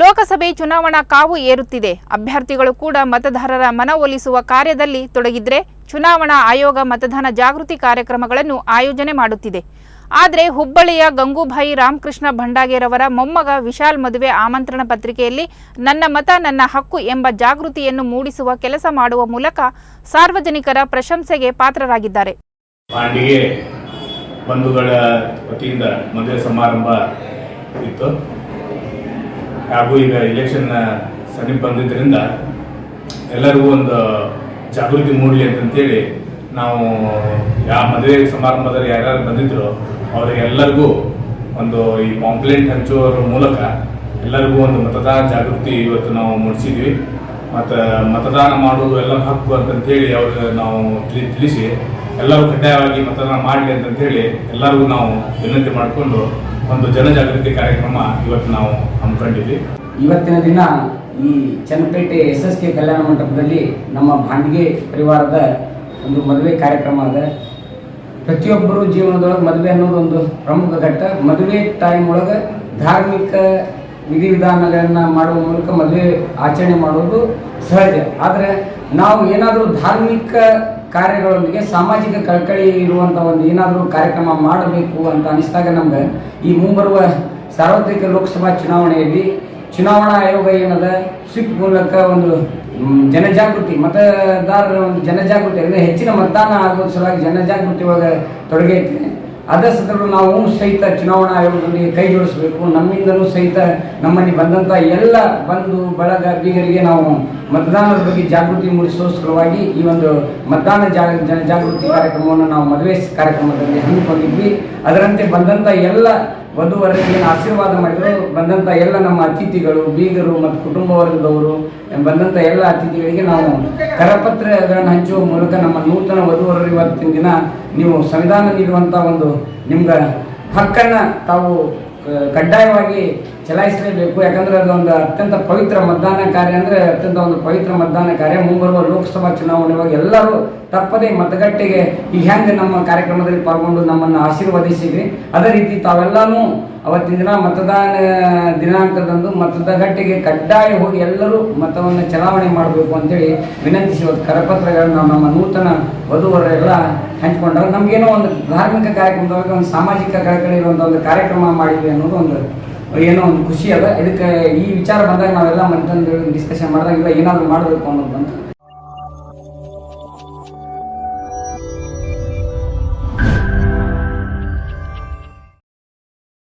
ಲೋಕಸಭೆ ಚುನಾವಣಾ ಕಾವು ಏರುತ್ತಿದೆ. ಅಭ್ಯರ್ಥಿಗಳು ಕೂಡ ಮತದಾರರ ಮನವೊಲಿಸುವ ಕಾರ್ಯದಲ್ಲಿ ತೊಡಗಿದ್ರೆ ಚುನಾವಣಾ ಆಯೋಗ ಮತದಾನ ಜಾಗೃತಿ ಕಾರ್ಯಕ್ರಮಗಳನ್ನು ಆಯೋಜನೆ ಮಾಡುತ್ತಿದೆ. ಆದರೆ ಹುಬ್ಬಳ್ಳಿಯ ಗಂಗೂಭಾಯಿ ರಾಮಕೃಷ್ಣ ಭಂಡಾಗೆರವರ ಮೊಮ್ಮಗ ವಿಶಾಲ್ ಮದುವೆ ಆಮಂತ್ರಣ ಪತ್ರಿಕೆಯಲ್ಲಿ ನನ್ನ ಮತ, ನನ್ನ ಹಕ್ಕು ಎಂಬ ಜಾಗೃತಿಯನ್ನು ಮೂಡಿಸುವ ಕೆಲಸ ಮಾಡುವ ಮೂಲಕ ಸಾರ್ವಜನಿಕರ ಪ್ರಶಂಸೆಗೆ ಪಾತ್ರರಾಗಿದ್ದಾರೆ. ಬಂಧುಗಳ ವತಿಯಿಂದ ಮದುವೆ ಸಮಾರಂಭ ಇತ್ತು. ಹಾಗೂ ಈಗ ಇಲೆಕ್ಷನ್ ಸಮೀಪ ಬಂದಿದ್ದರಿಂದ ಎಲ್ಲರಿಗೂ ಒಂದು ಜಾಗೃತಿ ಮೂಡಲಿ ಅಂತಂತೇಳಿ ನಾವು ಯಾವ ಮದುವೆ ಸಮಾರಂಭದಲ್ಲಿ ಯಾರ್ಯಾರು ಬಂದಿದ್ರು ಅವರಿಗೆಲ್ಲರಿಗೂ ಒಂದು ಈ ಪಾಂಪ್ಲೆಂಟ್ ಹಂಚುವ ಮೂಲಕ ಎಲ್ಲರಿಗೂ ಒಂದು ಮತದಾನ ಜಾಗೃತಿ ಇವತ್ತು ನಾವು ಮೂಡಿಸಿದ್ವಿ ಮತ್ತು ಮತದಾನ ಮಾಡುವುದು ಎಲ್ಲ ಹಕ್ಕು ಅಂತಂತೇಳಿ ಅವ್ರಿಗೆ ನಾವು ತಿಳಿ- ತಿಳಿಸಿ ಎಲ್ಲರೂ ಕಡ್ಡಾಯವಾಗಿ ಮತದಾನ ಮಾಡಲಿ ಅಂತಂತೇಳಿ ಎಲ್ಲರಿಗೂ ನಾವು ವಿನಂತಿ ಮಾಡಿಕೊಂಡು ಒಂದು ಜನಜಾಗೃತಿ ಕಾರ್ಯಕ್ರಮ ಇವತ್ತು ನಾವು ಹಮ್ಮಿಕೊಂಡಿದ್ವಿ. ಇವತ್ತಿನ ದಿನ ಈ ಚನ್ನಪೇಟೆ ಎಸ್ ಎಸ್ ಕೆ ಕಲ್ಯಾಣ ಮಂಟಪದಲ್ಲಿ ನಮ್ಮ ಭಾಂಡಿಗೆ ಪರಿವಾರದ ಒಂದು ಮದುವೆ ಕಾರ್ಯಕ್ರಮ ಅದ. ಪ್ರತಿಯೊಬ್ಬರು ಜೀವನದೊಳಗೆ ಮದುವೆ ಅನ್ನೋದು ಒಂದು ಪ್ರಮುಖ ಘಟ್ಟ. ಮದುವೆ ಟೈಮ್ ಒಳಗೆ ಧಾರ್ಮಿಕ ವಿಧಿವಿಧಾನಗಳನ್ನು ಮಾಡುವ ಮೂಲಕ ಮದುವೆ ಆಚರಣೆ ಮಾಡೋದು ಸಹಜ. ಆದರೆ ನಾವು ಏನಾದರೂ ಧಾರ್ಮಿಕ ಕಾರ್ಯಗಳೊಂದಿಗೆ ಸಾಮಾಜಿಕ ಕಳಕಳಿ ಇರುವಂಥ ಒಂದು ಏನಾದರೂ ಕಾರ್ಯಕ್ರಮ ಮಾಡಬೇಕು ಅಂತ ಅನಿಸಿದಾಗ ನಮ್ಗೆ ಈ ಮುಂಬರುವ ಸಾರ್ವತ್ರಿಕ ಲೋಕಸಭಾ ಚುನಾವಣೆಯಲ್ಲಿ ಚುನಾವಣಾ ಆಯೋಗ ಏನದ, ಸ್ವಿಪ್ ಮೂಲಕ ಒಂದು ಜನಜಾಗೃತಿ, ಮತದಾರರ ಒಂದು ಜನಜಾಗೃತಿ ಅಂದರೆ ಹೆಚ್ಚಿನ ಮತದಾನ ಆಗೋ ಸಲುವಾಗಿ ಜನಜಾಗೃತಿ ಒಳಗೆ ತೊಡಗೈತೆ ಅದೇ ಸದಲು ನಾವು ಸಹಿತ ಚುನಾವಣಾ ಆಯೋಗದೊಂದಿಗೆ ಕೈ ಜೋಡಿಸಬೇಕು. ನಮ್ಮಿಂದಲೂ ಸಹಿತ ನಮ್ಮಲ್ಲಿ ಬಂದಂಥ ಎಲ್ಲ ಬಂಧು, ಬಳಗ, ಬೀಗರಿಗೆ ನಾವು ಮತದಾನದ ಬಗ್ಗೆ ಜಾಗೃತಿ ಮೂಡಿಸುವ ಸಲುವಾಗಿ ಈ ಒಂದು ಮತದಾನ ಜಾಗೃತಿ ಜನಜಾಗೃತಿ ಕಾರ್ಯಕ್ರಮವನ್ನು ನಾವು ಮದುವೆ ಕಾರ್ಯಕ್ರಮದಲ್ಲಿ ಹಮ್ಮಿಕೊಂಡಿದ್ವಿ. ಅದರಂತೆ ಬಂದಂಥ ಎಲ್ಲ ವಧುವರರಿಗೆ ಆಶೀರ್ವಾದ ಮಾಡಿದರು. ಬಂದಂಥ ಎಲ್ಲ ನಮ್ಮ ಅತಿಥಿಗಳು, ಬೀಗರು ಮತ್ತು ಕುಟುಂಬ ವರ್ಗದವರು ಬಂದಂಥ ಎಲ್ಲ ಅತಿಥಿಗಳಿಗೆ ನಾವು ಕರಪತ್ರಗಳನ್ನು ಹಂಚುವ ಮೂಲಕ ನಮ್ಮ ನೂತನ ವಧುವರರು ಇವತ್ತಿನ ದಿನ ನೀವು ಸಂವಿಧಾನ ನೀಡುವಂಥ ಒಂದು ನಿಮ್ಗೆ ಹಕ್ಕನ್ನು ತಾವು ಕಡ್ಡಾಯವಾಗಿ ಚಲಾಯಿಸಲೇಬೇಕು. ಯಾಕಂದ್ರೆ ಅದು ಒಂದು ಅತ್ಯಂತ ಪವಿತ್ರ ಮತದಾನ ಕಾರ್ಯ ಅಂದರೆ ಅತ್ಯಂತ ಒಂದು ಪವಿತ್ರ ಮತದಾನ ಕಾರ್ಯ. ಮುಂಬರುವ ಲೋಕಸಭಾ ಚುನಾವಣೆ ಒಳಗೆ ಎಲ್ಲರೂ ತಪ್ಪದೇ ಮತಗಟ್ಟೆಗೆ ಈಗ ಹೆಂಗೆ ನಮ್ಮ ಕಾರ್ಯಕ್ರಮದಲ್ಲಿ ಪಾಲ್ಗೊಂಡು ನಮ್ಮನ್ನು ಆಶೀರ್ವದಿಸಿದ್ರಿ. ಅದೇ ರೀತಿ ತಾವೆಲ್ಲನೂ ಅವತ್ತಿನ ದಿನ ಮತದಾನ ದಿನಾಂಕದಂದು ಮತಗಟ್ಟೆಗೆ ಕಡ್ಡಾಯ ಹೋಗಿ ಎಲ್ಲರೂ ಮತವನ್ನು ಚಲಾವಣೆ ಮಾಡಬೇಕು ಅಂತೇಳಿ ವಿನಂತಿಸಿ ಕರಪತ್ರಗಳನ್ನು ನಮ್ಮ ನೂತನ ವಧುವರೆಲ್ಲ ಹಂಚ್ಕೊಂಡ್ರೆ. ನಮಗೇನೋ ಒಂದು ಧಾರ್ಮಿಕ ಕಾರ್ಯಕ್ರಮದೊಳಗೆ ಒಂದು ಸಾಮಾಜಿಕ ಕಳಕಳಿ ಇರುವಂಥ ಒಂದು ಕಾರ್ಯಕ್ರಮ ಮಾಡಿದ್ವಿ ಅನ್ನೋದು ಒಂದು, ಏನೋ ಒಂದು ಖುಷಿ ಅದ. ಇದಕ್ಕೆ ಈ ವಿಚಾರ ಬಂದಾಗ ನಾವೆಲ್ಲ ಮಂತಂದು ಡಿಸ್ಕಷನ್ ಮಾಡಿದಾಗ ಇಲ್ಲ, ಏನಾದರೂ ಮಾಡಬೇಕು ಅನ್ನೋದು ಬಂತು.